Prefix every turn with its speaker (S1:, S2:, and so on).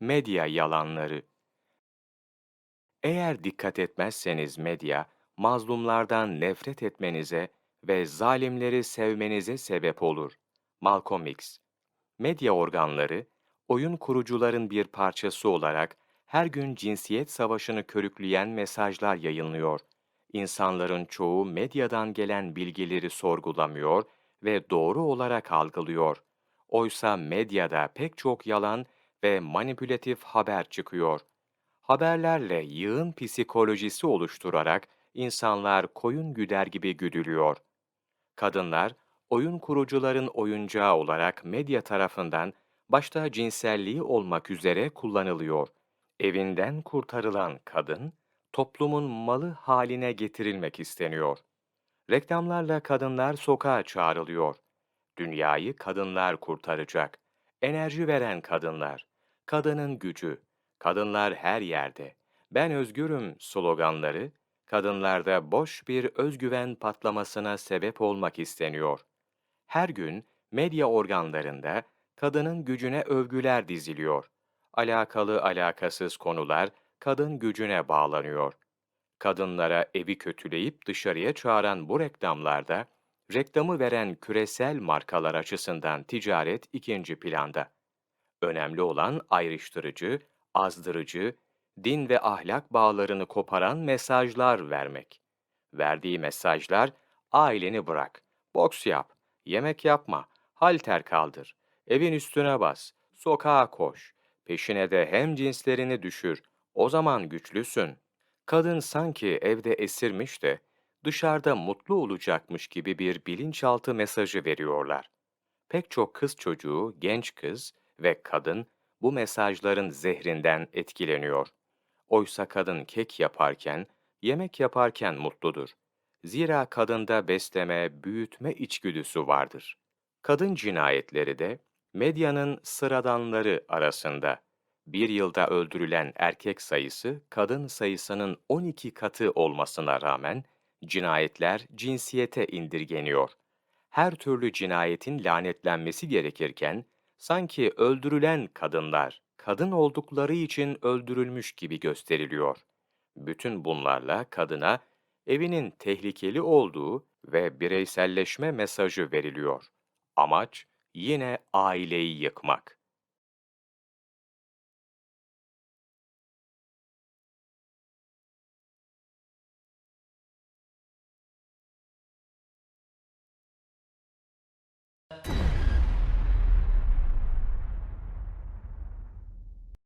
S1: Medya yalanları. Eğer dikkat etmezseniz medya, mazlumlardan nefret etmenize ve zalimleri sevmenize sebep olur. Malcolm X. Medya organları, oyun kurucuların bir parçası olarak her gün cinsiyet savaşını körükleyen mesajlar yayınlıyor. İnsanların çoğu medyadan gelen bilgileri sorgulamıyor ve doğru olarak algılıyor. Oysa medyada pek çok yalan ve manipülatif haber çıkıyor. Haberlerle yığın psikolojisi oluşturarak insanlar koyun güder gibi güdülüyor. Kadınlar, oyun kurucuların oyuncağı olarak medya tarafından başta cinselliği olmak üzere kullanılıyor. Evinden kurtarılan kadın, toplumun malı haline getirilmek isteniyor. Reklamlarla kadınlar sokağa çağrılıyor. Dünyayı kadınlar kurtaracak. Enerji veren kadınlar. Kadının gücü. Kadınlar her yerde. Ben özgürüm sloganları, kadınlarda boş bir özgüven patlamasına sebep olmak isteniyor. Her gün medya organlarında kadının gücüne övgüler diziliyor. Alakalı alakasız konular kadın gücüne bağlanıyor. Kadınlara evi kötüleyip dışarıya çağıran bu reklamlarda, reklamı veren küresel markalar açısından ticaret ikinci planda. Önemli olan ayrıştırıcı, azdırıcı, din ve ahlak bağlarını koparan mesajlar vermek. Verdiği mesajlar, aileni bırak, boks yap, yemek yapma, halter kaldır, evin üstüne bas, sokağa koş, peşine de hem cinslerini düşür, o zaman güçlüsün. Kadın sanki evde esirmiş de dışarıda mutlu olacakmış gibi bir bilinçaltı mesajı veriyorlar. Pek çok kız çocuğu, genç kız ve kadın bu mesajların zehrinden etkileniyor. Oysa kadın kek yaparken, yemek yaparken mutludur. Zira kadında besleme, büyütme içgüdüsü vardır. Kadın cinayetleri de medyanın sıradanları arasında. Bir yılda öldürülen erkek sayısı kadın sayısının 12 katı olmasına rağmen cinayetler cinsiyete indirgeniyor. Her türlü cinayetin lanetlenmesi gerekirken sanki öldürülen kadınlar kadın oldukları için öldürülmüş gibi gösteriliyor. Bütün bunlarla kadına evinin tehlikeli olduğu ve bireyselleşme mesajı veriliyor. Amaç yine aileyi yıkmak.